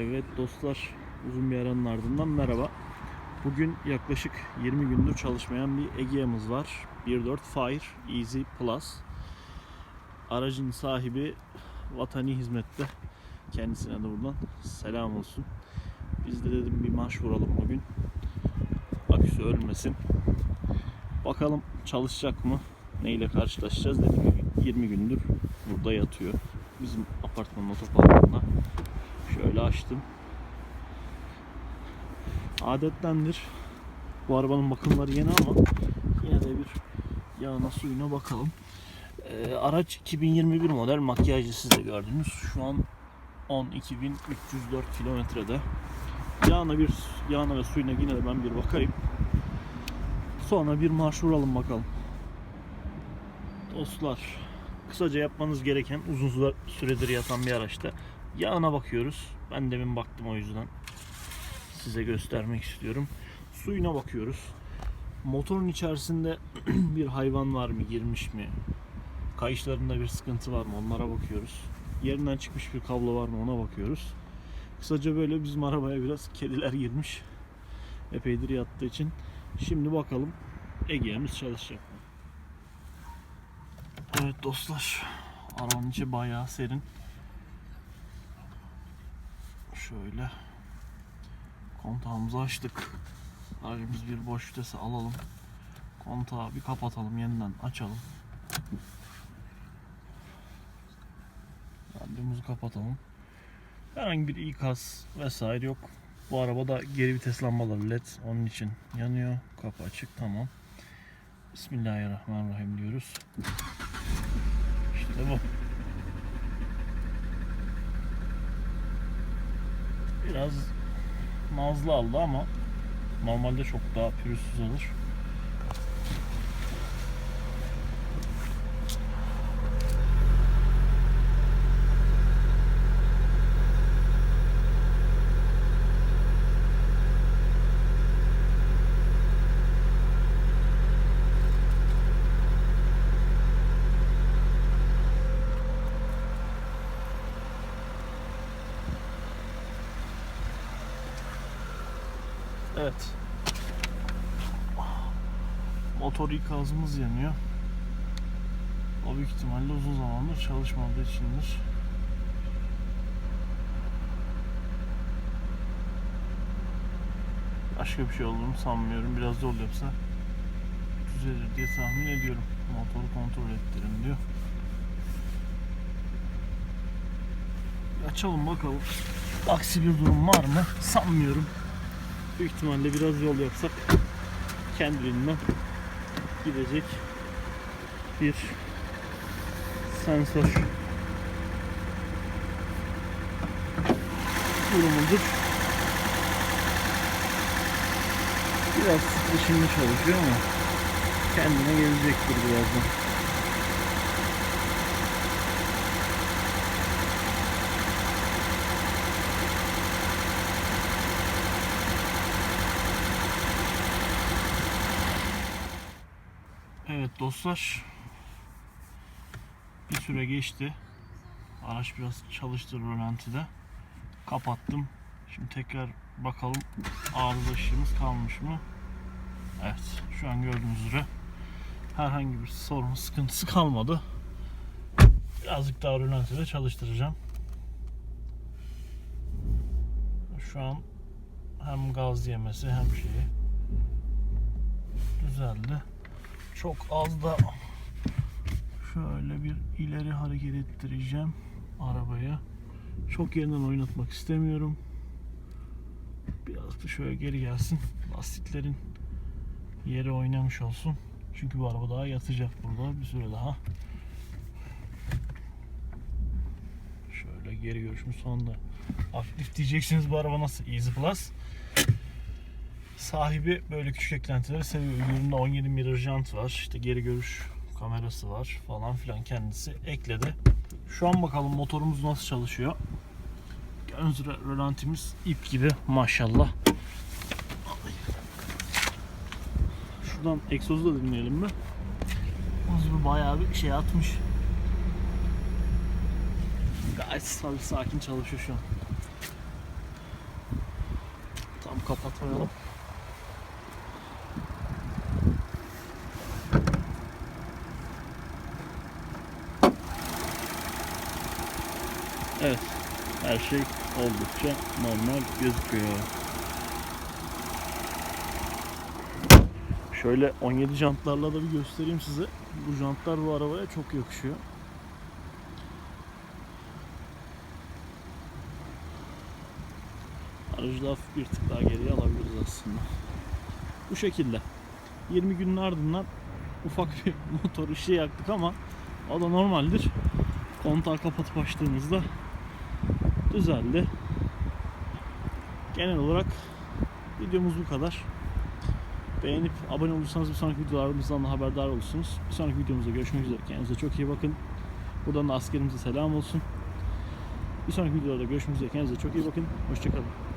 Evet dostlar, uzun bir aranın ardından merhaba. Bugün yaklaşık 20 gündür çalışmayan bir Egea'mız var. 1.4 Fire Easy Plus. Aracın sahibi vatani hizmette. Kendisine de buradan selam olsun. Biz de dedim bir marş vuralım bugün. Aküsü ölmesin. Bakalım çalışacak mı? Neyle karşılaşacağız dediğim gibi 20 gündür burada yatıyor. Bizim apartmanın otoparkında. Şöyle açtım. Adettendir. Bu arabanın bakımları yeni ama yine de bir yağına suyuna bakalım. Ee, araç 2021 model makyajlı siz de gördünüz. Şu an 12.304 kilometrede. Yağına bir yağına ve suyuna yine de ben bir bakayım. Sonra bir marş vuralım bakalım. Dostlar, kısaca yapmanız gereken uzun süre- süredir yatan bir araçta yağına bakıyoruz. Ben demin baktım o yüzden size göstermek istiyorum. Suyuna bakıyoruz. Motorun içerisinde bir hayvan var mı, girmiş mi? Kayışlarında bir sıkıntı var mı? Onlara bakıyoruz. Yerinden çıkmış bir kablo var mı? Ona bakıyoruz. Kısaca böyle bizim arabaya biraz kediler girmiş. Epeydir yattığı için. Şimdi bakalım Ege'miz çalışacak mı? Evet dostlar. İçi bayağı serin. Şöyle kontağımızı açtık. Aracımız bir boş vitese alalım. Kontağı bir kapatalım yeniden açalım. Radyomuzu kapatalım. Herhangi bir ikaz vesaire yok. Bu arabada geri vites lambaları led onun için yanıyor. Kapı açık tamam. Bismillahirrahmanirrahim diyoruz. İşte bu. Biraz nazlı aldı ama normalde çok daha pürüzsüz alır. Evet. Motor ikazımız yanıyor. O büyük ihtimalle uzun zamandır çalışmadığı içindir. Başka bir şey olduğunu sanmıyorum. Biraz yol yapsa düzelir diye tahmin ediyorum. Motoru kontrol ettirin diyor. Açalım bakalım. Aksi bir durum var mı? Sanmıyorum. Büyük ihtimalle biraz yol yapsak kendiliğinden gidecek bir sensör durumudur. Biraz titreşimli çalışıyor ama kendine gelecektir birazdan. Evet dostlar. Bir süre geçti. Araç biraz çalıştı rölantide. Kapattım. Şimdi tekrar bakalım arıza ışığımız kalmış mı? Evet. Şu an gördüğünüz üzere herhangi bir sorun, sıkıntısı kalmadı. Birazcık daha rölantide çalıştıracağım. Şu an hem gaz yemesi hem şeyi düzeldi çok az da şöyle bir ileri hareket ettireceğim arabayı. Çok yerinden oynatmak istemiyorum. Biraz da şöyle geri gelsin. Lastiklerin yeri oynamış olsun. Çünkü bu araba daha yatacak burada bir süre daha. Şöyle geri görüşümüz sonunda aktif diyeceksiniz bu araba nasıl Easy Plus. Sahibi böyle küçük eklentileri seviyor. Üründe 17 mirror jant var. İşte geri görüş kamerası var falan filan kendisi ekledi. Şu an bakalım motorumuz nasıl çalışıyor. Ön rölantimiz ip gibi maşallah. Şuradan egzozu da dinleyelim mi? Bir bayağı bir şey atmış. Gayet tabii sakin çalışıyor şu an. kapatmayalım. Evet. Her şey oldukça normal gözüküyor. Şöyle 17 jantlarla da bir göstereyim size. Bu jantlar bu arabaya çok yakışıyor. Aracı da bir tık daha geriye alabiliriz aslında. Bu şekilde. 20 günün ardından ufak bir motor işi yaktık ama o da normaldir. Kontağı kapatıp açtığımızda düzeldi. Genel olarak videomuz bu kadar. Beğenip abone olursanız bir sonraki videolarımızdan da haberdar olursunuz. Bir sonraki videomuzda görüşmek üzere. Kendinize çok iyi bakın. Buradan da askerimize selam olsun. Bir sonraki videolarda görüşmek üzere. Kendinize çok iyi bakın. Hoşçakalın.